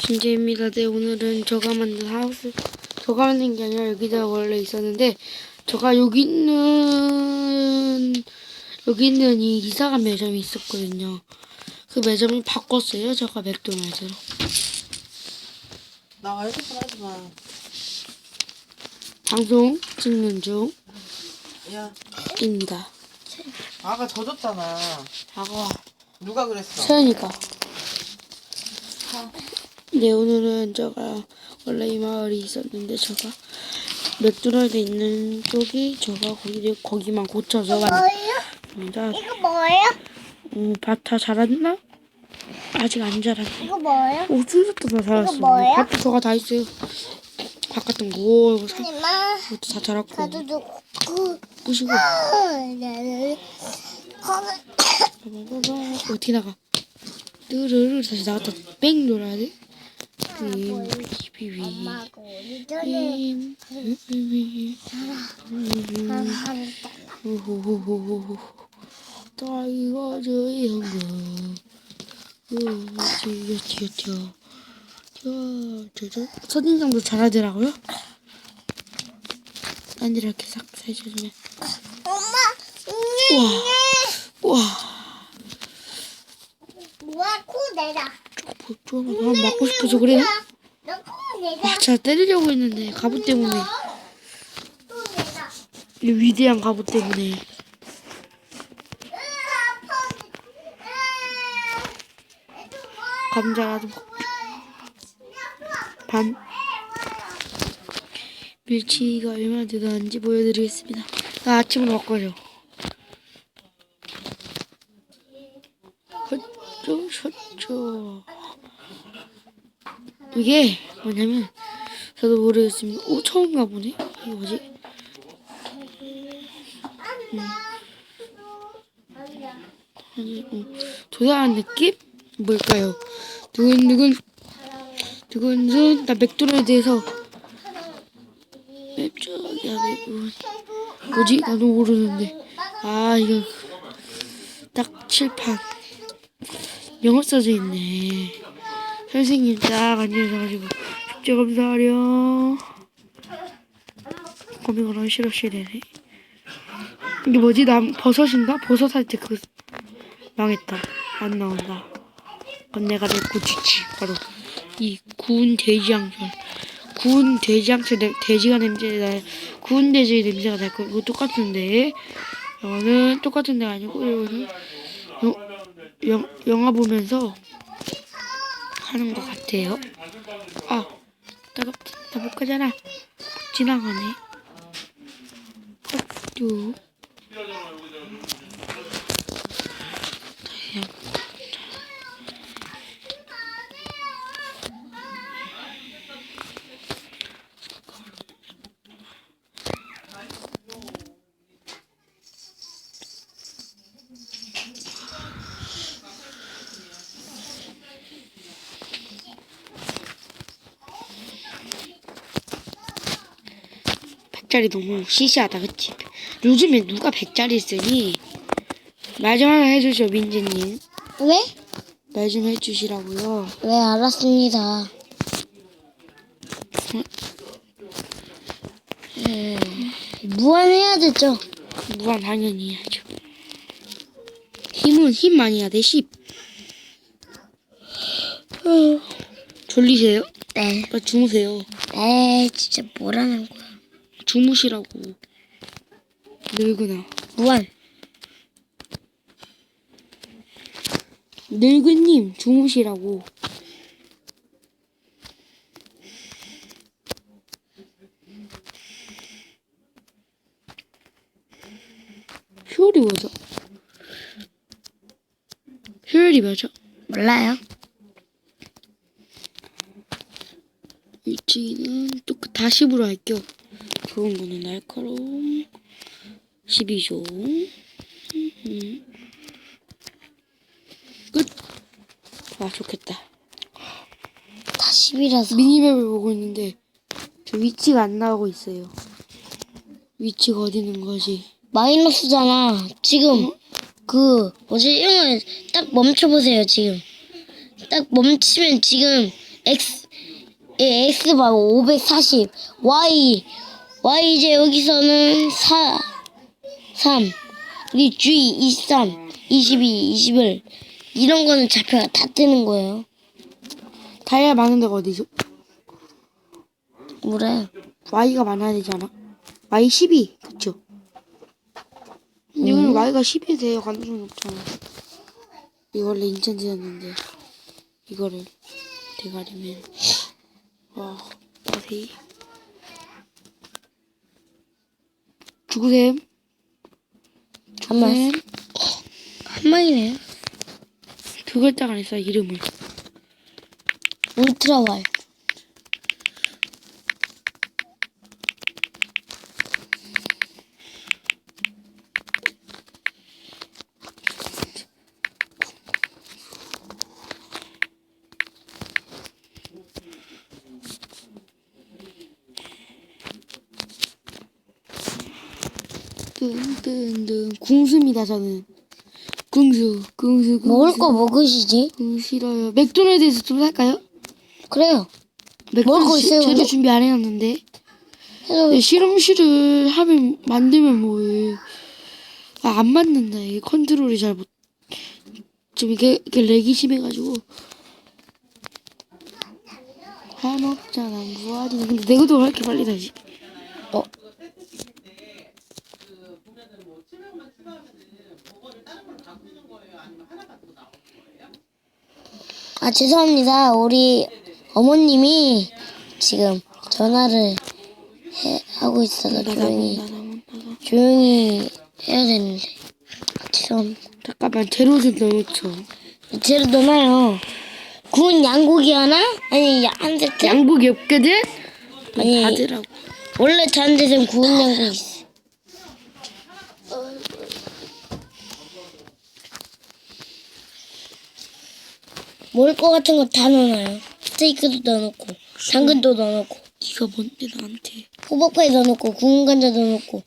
신재입니다. 네, 오늘은 제가 만든 하우스, 제가 만든 게 아니라 여기다 원래 있었는데, 제가 여기 있는, 여기 있는 이 이사간 매점이 있었거든요. 그 매점을 바꿨어요. 제가 맥도날드로. 나 핸드폰 하지 마. 방송 찍는 야, 중입니다. 아가 젖었잖아. 아가, 누가 그랬어? 세연이가. 네, 오늘은 제가 원래 이 마을이 있었는데, 제가 맥도날드 있는 쪽이 제가 거기, 거기만 고쳐서 만듭니다. 이거 뭐예요? 오, 바타 잘했나? 아직 안 자랐네. 이거 뭐예요? 오, 순서도 다 잘했어. 뭐예요? 바타 저가 다 있어요. 바깥은 거, 사, 엄마 그것도 다 자랐고. 좀 그, 꾸시고. 나는 빠바바바. 어떻게 나가? 뜨르르 다시 나갔다 뺑 돌아야 돼? 비비비. 전에 비비비. 오호호호호. 튀어, 튀어, 튀어. 튀어, 저, 저. 선인장도 잘하더라고요. 안 이렇게 싹 해주면. 엄마 우와, 우와. 뭐야 코 내라 뭐, 좀, 나 맞고 싶어서 내라 아, 제가 때리려고 했는데, 갑옷 때문에. 이 위대한 갑옷 때문에. 감자라도 먹 반. 밀치가 얼마나 대단한지 보여드리겠습니다. 나 아침으로 바꿔줘. 헛죠, 헛죠. 이게 뭐냐면, 저도 모르겠습니다. 오, 처음 가보네? 이게 뭐지? 어, 도달한 느낌? 뭘까요? 두근두근, 두근두근, 나 맥도날드에서 맵쪽이야, 맵은. 뭐지? 나도 모르는데. 아, 이거, 딱 칠판. 영어 써져 있네. 선생님 딱 앉으셔가지고, 숙제 검사하렴. 거미가 너무 싫어, 싫어네. 이게 뭐지? 남 버섯인가? 버섯 할 때 그 망했다. 안 나온다. 그건 내가 내 고치지. 바로 이 구운 돼지 양념. 구운 돼지 양념 내- 돼지가 냄새 나. 구운 돼지 냄새가 날 거. 이거 똑같은데. 이거는 똑같은 데가 아니고 이거는 영, 영, 영화 보면서 하는 것 같아요. 아, 나못 가잖아. 지나가네. 어, 헛 100짜리 너무 시시하다 그치? 요즘에 누가 100짜리 쓰니? 말 좀 하나 해주죠 민지님 왜? 말 좀 해주시라고요 왜 알았습니다 음, 무한해야 되죠 무한 당연히 해야죠 힘은 힘만 해야 돼 10. 음. 졸리세요? 네. 주무세요. 에이, 진짜 뭐라는 거야. 주무시라고. 늙으나. 무한 늙은님, 주무시라고. 효율이 뭐죠? 효율이 뭐죠? 몰라요 위치는 또다 10으로 할게요. 좋은 거는 날카로움 12조. 음. 끝. 아 좋겠다. 다 10이라서 미니맵을 보고 있는데 저 위치가 안 나오고 있어요. 위치가 어디 있는 거지? 마이너스잖아 지금 그 뭐지 이걸 딱 멈춰보세요 지금 딱 멈추면 지금 x 예, x 봐540 y y 이제 여기서는 4 3 여기 g 23 22 21 이런 거는 좌표가 다 뜨는 거예요. 다이아 많은 데가 어디죠? 뭐래? Y가 많아야 되잖아. Y 12. 그쵸? 근데 이거는 Y가 10이 돼요. 가능성이 없잖아. 이거 원래 인천지였는데 이거를 대가리면 와 자세 히 죽으셈 한 말, 셈. 한 마리네요. 두 글자가 안 있어 이름을 울트라 왈. 뜬뜬뜬 궁수입니다 저는 궁수 궁수 궁수 먹을 거 먹으시지? 궁 싫어요 맥도날드에서 좀 살까요? 그래요. 먹을 거 있어요, 제도 근데? 준비 안 해놨는데 해서 네, 실험실을 하면 만들면 뭐해 아, 안 맞는다 이게 컨트롤이 잘못 좀 이게, 이게 렉이 심해가지고 다 먹잖아 무한이네 근데 내 것도 왜 이렇게 빨리 다시 어. 아 죄송합니다. 우리 어머님이 지금 전화를 해, 하고 있어서 조용히 조용히 해야 되는데 아, 죄송합니다. 잠깐만 재료 좀 넣어놓죠 재료 넣어놔요. 구운 양고기 하나? 아니 한 세트? 양고기 없거든? 아니. 받으라고 원래 데는 구운 양고기 있어. 먹을 거 같은 거 다 넣어놔요. 스테이크도 넣어놓고, 당근도 넣어놓고, 네가 뭔데 나한테 호박파이 넣어놓고, 구운 감자 넣어놓고.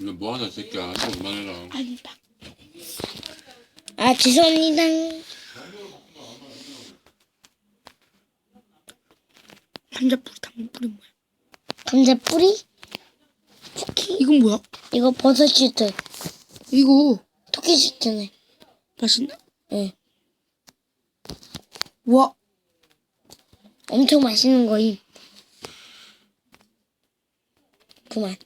너 뭐하냐 이 새끼야 좀 그만해라 아니다 아 죄송합니다. 감자뿌리 당근뿌리 뭐야 감자 뿌리? 이건 뭐야? 이거 버섯 슈트. 이거 토끼 슈트네. 맛있나? 응. 와 엄청 맛있는 거임. 그만.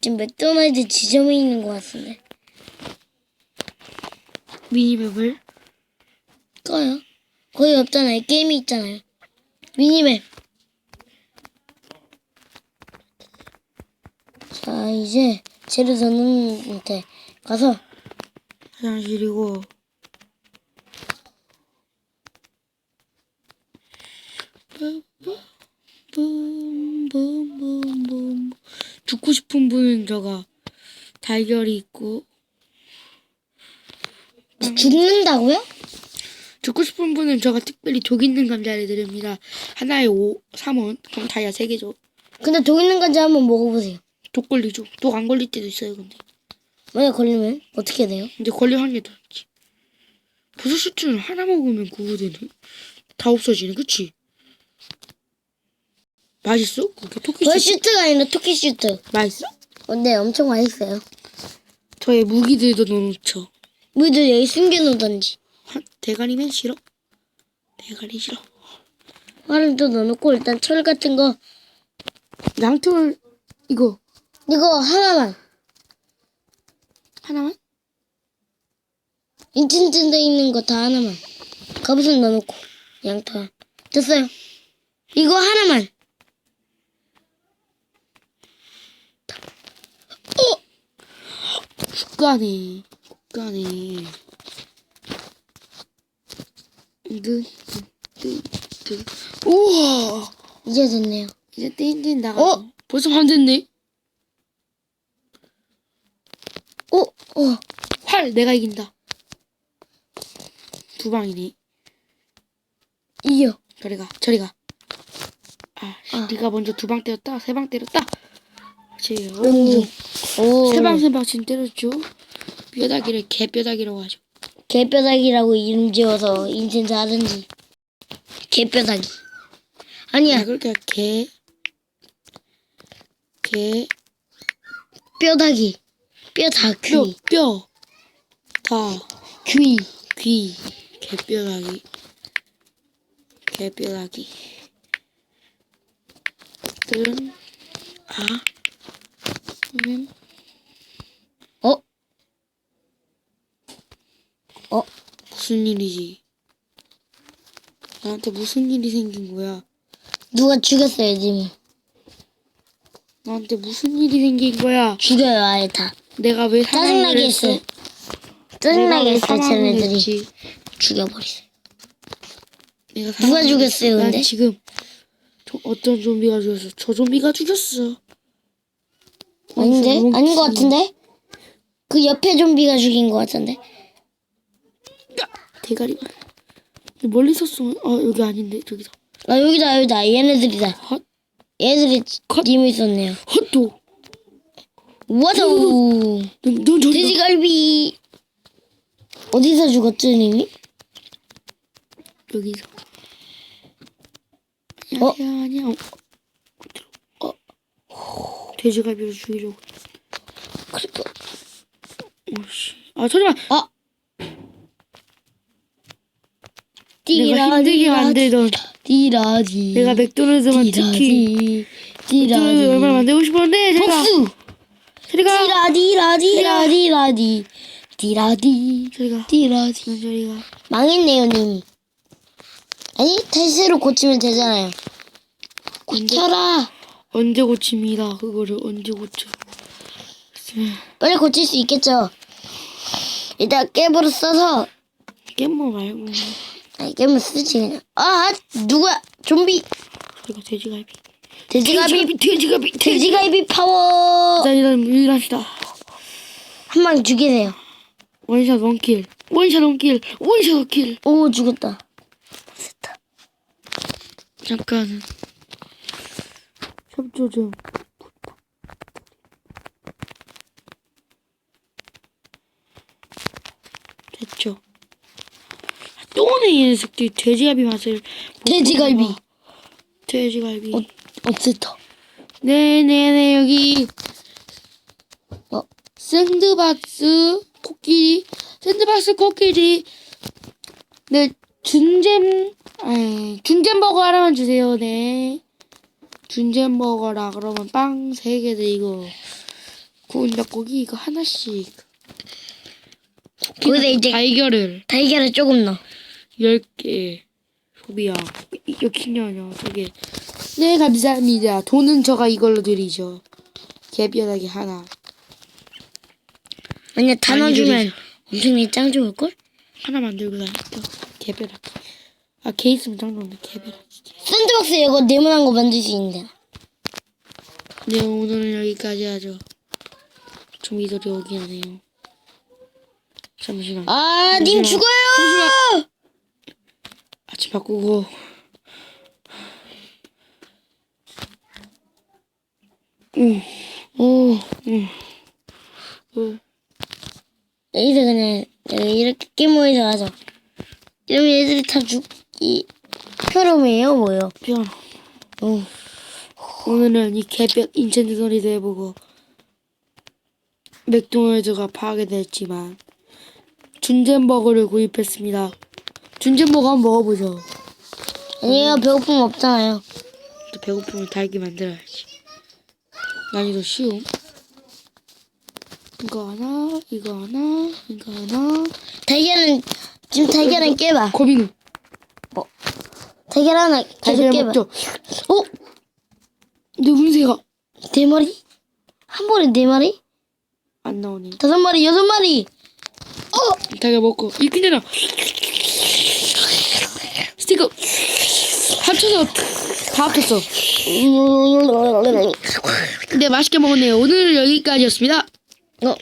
지금 맥도날드 지점에 있는 것 같은데. 미니맵을 꺼요. 거의 없잖아요. 게임이 있잖아요. 미니맵. 자, 이제 재료 넣는 데 가서 화장실이고 붐붐붐붐붐 죽고 싶은 분은 저가 달걀이 있고 죽는다고요? 죽고 싶은 분은 저가 특별히 독 있는 감자를 드립니다. 하나에 5, 3원 그럼 다이아 3개죠. 근데 독 있는 감자 한번 먹어보세요. 독 걸리죠. 독 안 걸릴 때도 있어요 근데. 만약 걸리면 어떻게 돼요? 근데 걸릴 확률이 더 높지. 버섯 슈트는 하나 먹으면 구우되는 다 없어지네 그치? 맛있어? 그게 토끼 벌 슈트 슈트가 아니라 토끼 슈트. 맛있어? 어, 네, 엄청 맛있어요. 저의 무기들도 넣어놓죠. 우리도 여기 숨겨놓던지. 하- 대가리면 싫어? 대가리 싫어. 화름도 넣어놓고 일단 철 같은 거 양털 이거 이거 하나만 하나만? 인칭증 돼 있는 거 다 하나만 갑옷은 넣어놓고 양털 됐어요 이거 하나만 국가네. 국가네. 드, 드, 드. 우와! 이제 됐네요 이제 띵띵 나가. 어? 어? 벌써 밤 됐네. 오! 어 활 내가 이긴다. 두 방이네. 이겨 저리 가. 저리 가. 아, 씨, 아. 네가 먼저 두 방 때렸다. 세 방 때렸다. 그렇지. 오. 오 세방 세방진 때렸죠. 뼈다귀를 개뼈다귀라고 하죠. 개뼈다귀라고 이름 지어서 인챈트 하든지. 개뼈다귀. 아니야, 야, 그렇게 개, 개, 뼈다귀. 뼈다귀. 뼈, 뼈, 다, 귀. 귀, 개뼈다귀, 개뼈다귀. 은, 아, 은, 어? 어? 무슨 일이지? 나한테 무슨 일이 생긴 거야? 누가 죽였어요, 지금. 나한테 무슨 일이 생긴 거야? 죽여요, 아예 다. 내가 왜 사망을 짜증나게 했어? 했어. 짜증나게 했어, 쟤네들이. 했지? 죽여버리세요. 내가 누가 사망을 죽였어요, 했어. 난 근데? 지금 저, 어떤 좀비가 죽였어? 저 좀비가 죽였어. 아닌데? 어, 아닌 것. 같은데? 그 옆에 좀비가 죽인 것 같은데? 대가리. 멀리서 쏘면 아 여기 아닌데 저기다. 아, 여기다, 여기다. 얘네들이다. 헛, 얘들이 님이 있었네요. 헛도. 와서 넌, 넌 저기다. 돼지갈비 어디서 죽었죠, 님이? 여기서. 어? 아니야 아니야. 돼지갈비를 죽이려고. 그리고 오씨. 아 잠깐만. 아 내가 힘들게 만들던 디라디 내가 맥도날드만 특히 디라디 맥도날드 얼마나 디라디 만들고 싶었는데 제가. 복수! 저리가. 디라디라 디라디라디 디라디 저리가. 디라디 넌 저리가. 망했네요 님 아니 태세로 고치면 되잖아요. 고쳐라 언제 고칩니다. 그거를 언제 고쳐. 빨리 고칠 수 있겠죠? 일단 깨부를 써서. 깻모 말고. 아니 깨물 쓰지 그냥. 아 누구야? 좀비. 저리가 돼지갈비. 돼지갈비. 돼지갈비 돼지갈비 파워. 자 일단 일합시다. 한 방 죽이세요. 원샷 원킬. 원샷 원킬. 원샷 원킬. 오 죽었다 됐다. 잠깐 협조 좀 됐죠. 또 오네 이 녀석들 돼지갈비 맛을 못 돼지갈비. 돼지갈비. 어, 어쨌다. 네네네 여기. 어? 샌드박스 코끼리. 샌드박스 코끼리. 네 준잼 아니 준잼버거 하나만 주세요. 네 준잼버거라. 그러면 빵 세 개 드리고 구운 닭고기 이거 하나씩. 거기다 이제 달걀을. 달걀을 조금 넣어. 10개. 소비야. 이거 킹이냐 저게 네 감사합니다. 돈은 저가 이걸로 드리죠. 개뼈다귀 하나. 아니야 다 넣어주면 엄청 짱 좋을걸? 하나 만들고 다닐게요 개뼈다귀 있으면 짱 좋은데 개뼈다귀 샌드박스 이거 네모난 거 만들 수 있는데. 네 오늘은 여기까지 하죠. 좀비들이 오긴 하네요. 잠시만. 아님 잠시만. 죽어요! 아침 바꾸고. 응, 오 응, 응. 여기서 그냥 이렇게 깨모여서 하자 이러면 애들이 다 죽 기 표롬이에요 뭐요 피아노. 오. 오늘은 이 개뼈 인챈트 놀이도 해보고 맥도날드가 파괴됐지만 준잼버거를 구입했습니다. 준잼버거 한번 먹어보죠. 아니에요 배고픔 없잖아요 또 배고프면 달기 만들어야지. 난이도 쉬움. 이거 하나, 이거 하나, 이거 하나. 달걀은 지금 달걀은 깨봐 고빙. 달걀 하나 계속 깨봐 먹죠. 어? 내 운세가 네 마리? 한 번에 네 마리? 안 나오네. 다섯 마리 여섯 마리 달걀 먹고 이렇게잖아. 스티커 합쳐서 다 합쳤어. 네 맛있게 먹었네요. 오늘 여기까지였습니다. 어